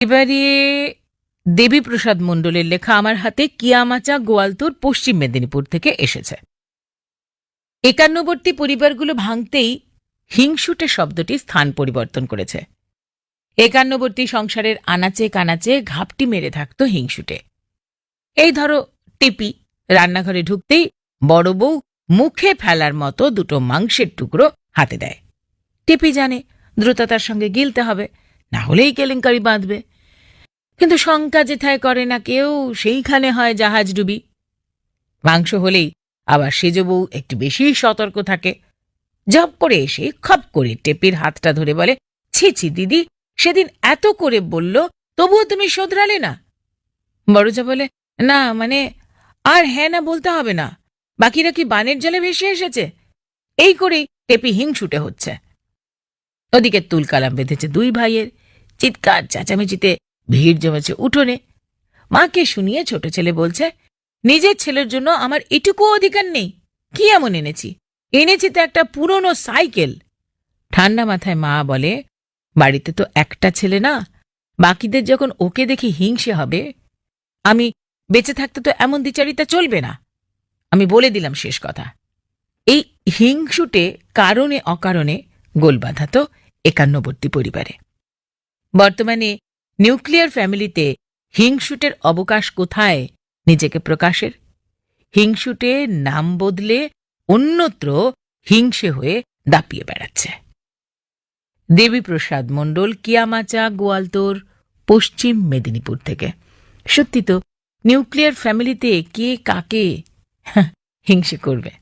এবারে দেবীপ্রসাদ মণ্ডলের লেখা আমার হাতে কিয়ামাচা গোয়ালতোর পশ্চিম মেদিনীপুর থেকে এসেছে। একান্নবর্তী পরিবারগুলো ভাঙতেই হিংসুটে শব্দটি স্থান পরিবর্তন করেছে। একান্নবর্তী সংসারের আনাচে কানাচে ঘাপটি মেরে থাকতো হিংসুটে। এই ধরো টিপি রান্নাঘরে ঢুকতেই বড় বউ মুখে ফেলার মতো দুটো মাংসের টুকরো হাতে দেয়। টিপি জানে দ্রুততার সঙ্গে গিলতে হবে, না হলেই কেলেঙ্কারি বাঁধবে। কিন্তু শঙ্কা যেথায় করে না কেউ, সেইখানে হয় জাহাজ ডুবি। মাংস হলেই আবার সেজ বউ একটু বেশি সতর্ক থাকে। জব করে এসে খপ করে টেপির হাতটা ধরে বলে, ছি ছি, দিদি, সেদিন এত করে বলল, তবুও তুমি শোধরালে না? বড়জা বলে, না মানে আর হ্যাঁ না বলতে হবে না। বাকিরা কি বানের জলে ভেসে এসেছে? এই করেই টেপি হিংসুটে হচ্ছে। ওদিকে তুলকালাম বেঁধেছে দুই ভাইয়ের। চিৎকার, চেঁচামেচিতে ভিড় জমেছে উঠোনে। মাকে শুনিয়ে ছোট ছেলে বলছে, নিজের ছেলের জন্য আমার এটুকু অধিকার নেই। কি এমন এনেছি? এনেছি তো একটা পুরনো সাইকেল। ঠান্ডা মাথায় মা বলে, বাড়িতে তো একটা ছেলে না। বাকিদের যখন ওকে দেখে হিংসে হবে, আমি বেঁচে থাকতে তো এমন দ্বিচারিতা চলবে না। আমি বলে দিলাম শেষ কথা। এই হিংসুটে কারণে অকারণে গোল বাঁধাত একান্নবর্তী পরিবারে। বর্তমানে নিউক্লিয়ার ফ্যামিলিতে হিংসুটের অবকাশ কোথায়? নিজেকে প্রকাশের। হিংসুটে নাম বদলে অন্যত্র হিংসে হয়ে দাপিয়ে বেড়াচ্ছে। দেবীপ্রসাদ মণ্ডল, কিয়ামাচা, গোয়ালতোর, পশ্চিম মেদিনীপুর থেকে। সত্যি তো, নিউক্লিয়ার ফ্যামিলিতে কে কাকে? হিংসে করবে।